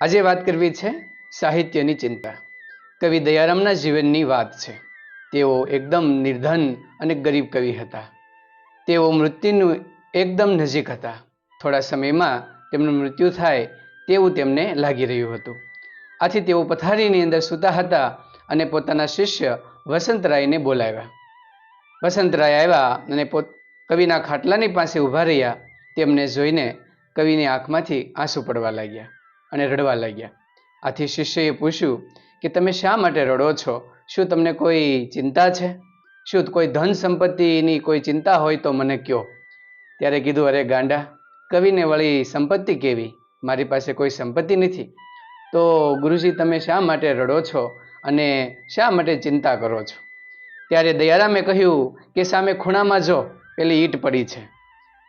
આજે વાત કરવી છે સાહિત્યની ચિંતા. કવિ દયારામના જીવનની વાત છે. તેઓ એકદમ નિર્ધન અને ગરીબ કવિ હતા. તેઓ મૃત્યુનું એકદમ નજીક હતા. થોડા સમયમાં તેમનું મૃત્યુ થાય તેવું તેમને લાગી રહ્યું હતું. આથી તેઓ પથારીની અંદર સૂતા હતા અને પોતાના શિષ્ય વસંતરાયને બોલાવ્યા. વસંતરાય આવ્યા અને પોત કવિના ખાટલાની પાસે ઊભા રહ્યા. તેમને જોઈને કવિની આંખમાંથી આંસુ પડવા લાગ્યા. અને રડવા લાગ્યા. આથી શિષ્યએ પૂછ્યું કે તમે શા માટે રડો છો? શું તમને કોઈ ચિંતા છે? શું કોઈ ધન સંપત્તિની કોઈ ચિંતા હોય તો મને કહો ત્યારે કીધું, અરે ગાંડા, કવિને વળી સંપત્તિ કેવી? મારી પાસે કોઈ સંપત્તિ નથી. તો ગુરુજી, તમે શા માટે રડો છો અને શા માટે ચિંતા કરો છો? ત્યારે દયારામે કહ્યું કે, સામે ખૂણામાં જો, પેલી ઈંટ પડી છે.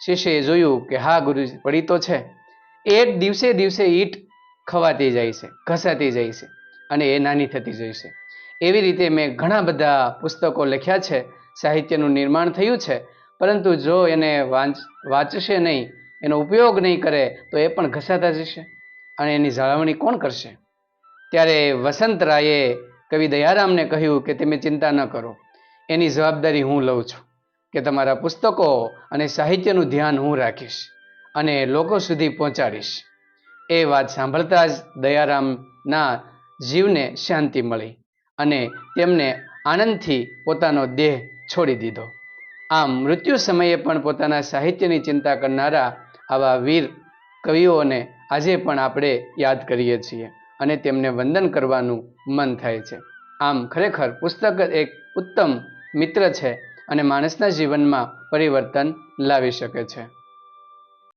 શિષ્યએ જોયું કે, હા ગુરુજી, પડી તો છે. એ દિવસે દિવસે ઈંટ ખવાતી જાય છે, ઘસાતી જાય છે અને એ નાની થતી જાય છે. એવી રીતે મેં ઘણા બધા પુસ્તકો લખ્યા છે, સાહિત્યનું નિર્માણ થયું છે, પરંતુ જો એને વાંચ, વાંચશે નહીં, એનો ઉપયોગ નહીં કરે, તો એ પણ ઘસાતા જશે અને એની જાળવણી કોણ કરશે? ત્યારે વસંતરાયે કવિ દયારામને કહ્યું કે તમે ચિંતા ન કરો, એની જવાબદારી હું લઉં છું કે તમારા પુસ્તકો અને સાહિત્યનું ધ્યાન હું રાખીશ અને લોકો સુધી પહોંચાડીશ. એ વાત સાંભળતા જ દયારામના જીવને શાંતિ મળી અને તેમને આનંદથી પોતાનો દેહ છોડી દીધો. આમ મૃત્યુ સમયે પણ પોતાના સાહિત્યની ચિંતા કરનારા આવા વીર કવિઓને આજે પણ આપણે યાદ કરીએ છીએ અને તેમને વંદન કરવાનું મન થાય છે. આમ ખરેખર પુસ્તક એક ઉત્તમ મિત્ર છે અને માણસના જીવનમાં પરિવર્તન લાવી શકે છે.